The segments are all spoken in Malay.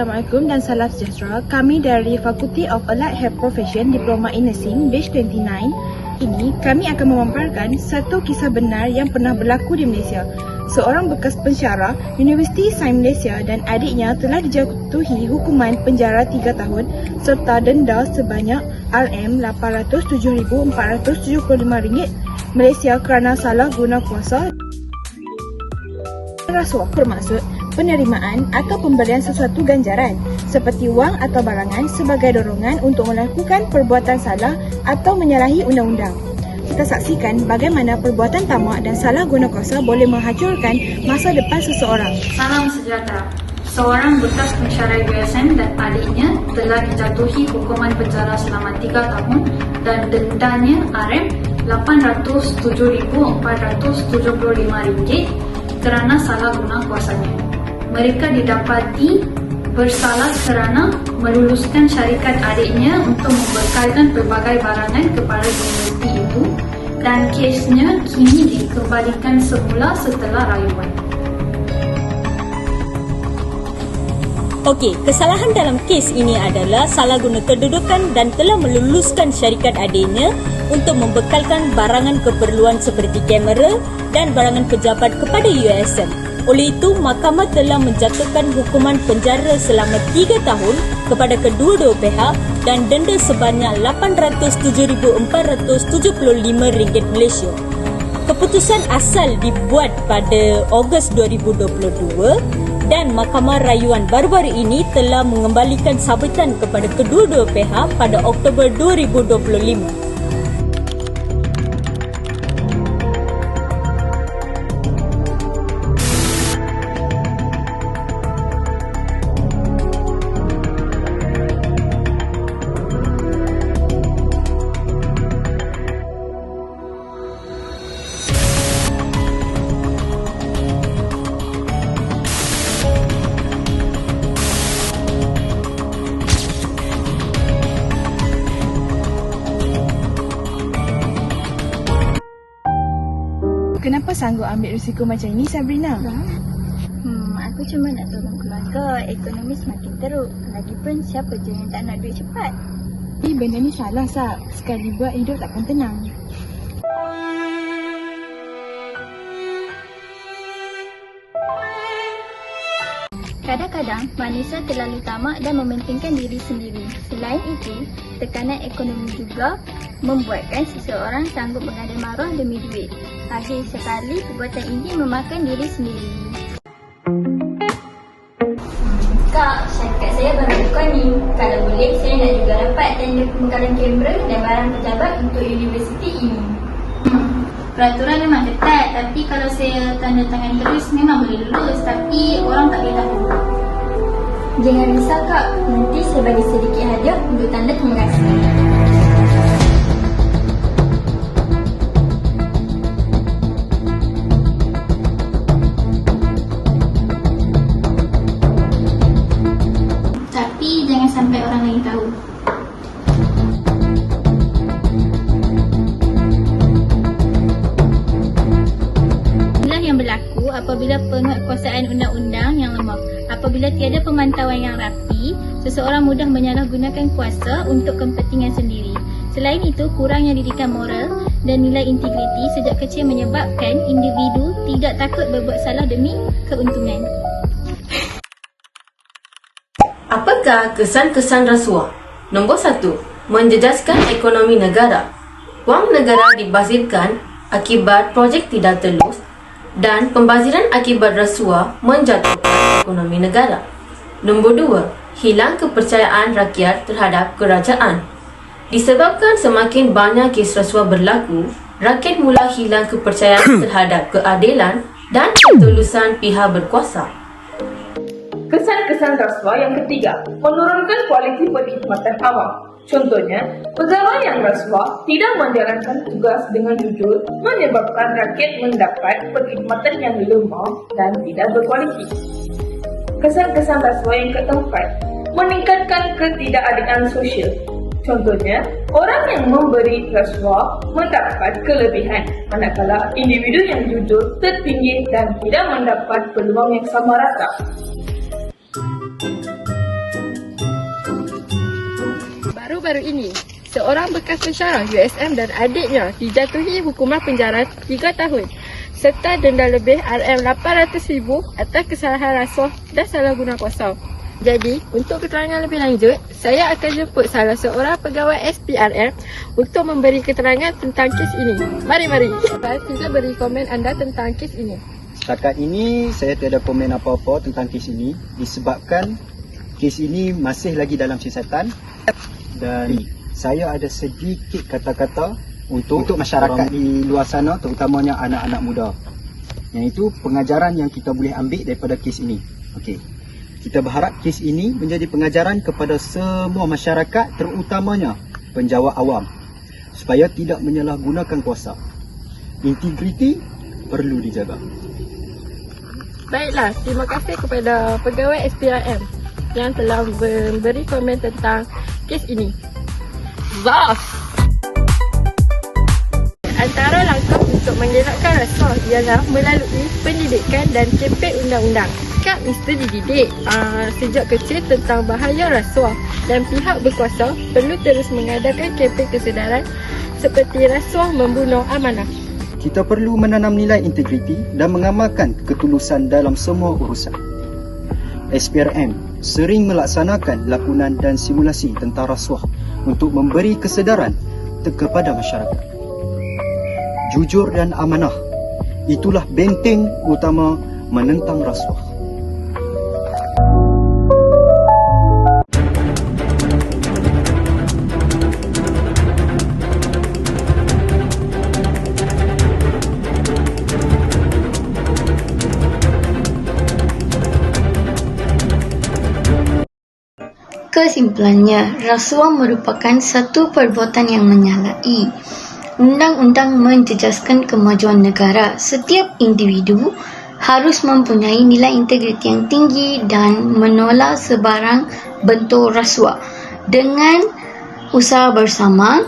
Assalamualaikum dan salam sejahtera. Kami dari Faculty of Allied Health Profession Diploma in Nursing Batch 29 ini kami akan memaparkan satu kisah benar yang pernah berlaku di Malaysia. Seorang bekas pensyarah Universiti Sains Malaysia dan adiknya telah dijatuhi hukuman penjara 3 tahun serta denda sebanyak RM807,475 Malaysia kerana salah guna kuasa Rasuah bermaksud penerimaan atau pemberian sesuatu ganjaran seperti wang atau barangan sebagai dorongan untuk melakukan perbuatan salah atau menyalahi undang-undang. Kita saksikan bagaimana perbuatan tamak dan salah guna kuasa boleh menghancurkan masa depan seseorang. Salam sejahtera. Seorang bekas pensyarah USN dan adiknya telah dijatuhi hukuman penjara selama 3 tahun dan dendanya RM807,475 kerana salah guna kuasanya. Mereka didapati bersalah kerana meluluskan syarikat adiknya untuk membekalkan pelbagai barangan kepada universiti itu dan kesnya kini dikembalikan semula setelah rayuan. Okey, kesalahan dalam kes ini adalah salah guna kedudukan dan telah meluluskan syarikat adiknya untuk membekalkan barangan keperluan seperti kamera dan barangan pejabat kepada USM. Oleh itu, mahkamah telah menjatuhkan hukuman penjara selama 3 tahun kepada kedua-dua pihak dan denda sebanyak RM807,475 Malaysia. Keputusan asal dibuat pada Ogos 2022 dan Mahkamah Rayuan baru-baru ini telah mengembalikan sabitan kepada kedua-dua pihak pada Oktober 2025. Kenapa sanggup ambil risiko macam ini Sabrina? Hmm, aku cuma nak tolong keluarga. Ekonomi semakin teruk. Lagipun siapa je yang tak nak duit cepat? Tapi benda ni salah Sab. Sekali buat hidup takkan tenang. Kadang-kadang manusia terlalu tamak dan mementingkan diri sendiri. Selain itu, tekanan ekonomi juga membuatkan seseorang sanggup mengada maruah demi duit. Akhir sekali, perbuatan ini memakan diri sendiri. Kak, syarikat saya baru buka ni. Kalau boleh, saya nak juga dapat tender pembekalan kamera dan barang pejabat untuk universiti ini. Peraturan memang ketat tapi kalau saya tanda tangan terus memang boleh lulus tapi orang tak boleh tahu. Jangan risau kak, nanti saya bagi sedikit hadiah untuk tanda terima kasih. Apabila penguatkuasaan undang-undang yang lemah. Apabila tiada pemantauan yang rapi, seseorang mudah menyalahgunakan kuasa untuk kepentingan sendiri. Selain itu, kurangnya didikan moral dan nilai integriti sejak kecil menyebabkan individu tidak takut berbuat salah demi keuntungan. Apakah kesan-kesan rasuah? Nombor satu, menjejaskan ekonomi negara. Wang negara dibazirkan akibat projek tidak telus dan pembaziran akibat rasuah menjatuhkan ekonomi negara. Nombor dua, hilang kepercayaan rakyat terhadap kerajaan. Disebabkan semakin banyak kes rasuah berlaku, rakyat mula hilang kepercayaan terhadap keadilan dan ketulusan pihak berkuasa. Kesan-kesan rasuah yang ketiga, menurunkan kualiti perkhidmatan awam. Contohnya, pegawai yang rasuah tidak menjalankan tugas dengan jujur menyebabkan rakyat mendapat perkhidmatan yang lemah dan tidak berkualiti. Kesan-kesan rasuah yang keempat, meningkatkan ketidakadilan sosial. Contohnya, orang yang memberi rasuah mendapat kelebihan, manakala individu yang jujur tertinggi dan tidak mendapat peluang yang sama rata. Baru ini, seorang bekas pensyarah USM dan adiknya dijatuhi hukuman penjara 3 tahun serta denda lebih RM800,000 atas kesalahan rasuah dan salah guna kuasa. Jadi, untuk keterangan lebih lanjut, saya akan jemput salah seorang pegawai SPRM untuk memberi keterangan tentang kes ini. Mari, mari. Sila beri komen anda tentang kes ini. Setakat ini saya tiada komen apa-apa tentang kes ini disebabkan kes ini masih lagi dalam siasatan dan saya ada sedikit kata-kata untuk untuk masyarakat di luar sana terutamanya anak-anak muda. Yang itu pengajaran yang kita boleh ambil daripada kes ini. Okey. Kita berharap kes ini menjadi pengajaran kepada semua masyarakat terutamanya penjawat awam supaya tidak menyalahgunakan kuasa. Integriti perlu dijaga. Baiklah, terima kasih kepada pegawai SPRM yang telah memberi komen tentang kes ini. Zaf! Antara langkah untuk mengelakkan rasuah ialah melalui pendidikan dan kempen undang-undang. Kak mesti dididik uh, sejak kecil tentang bahaya rasuah dan pihak berkuasa perlu terus mengadakan kempen kesedaran seperti rasuah membunuh amanah. Kita perlu menanam nilai integriti dan mengamalkan ketulusan dalam semua urusan. SPRM sering melaksanakan lakonan dan simulasi tentang rasuah untuk memberi kesedaran kepada masyarakat. Jujur dan amanah, itulah benteng utama menentang rasuah. Kesimpulannya, rasuah merupakan satu perbuatan yang menyalahi. Undang-undang menjejaskan kemajuan negara. Setiap individu harus mempunyai nilai integriti yang tinggi dan menolak sebarang bentuk rasuah. Dengan usaha bersama,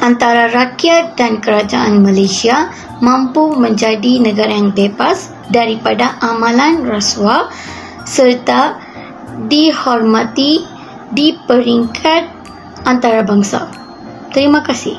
antara rakyat dan kerajaan Malaysia mampu menjadi negara yang bebas daripada amalan rasuah serta dihormati di peringkat antarabangsa. Terima kasih.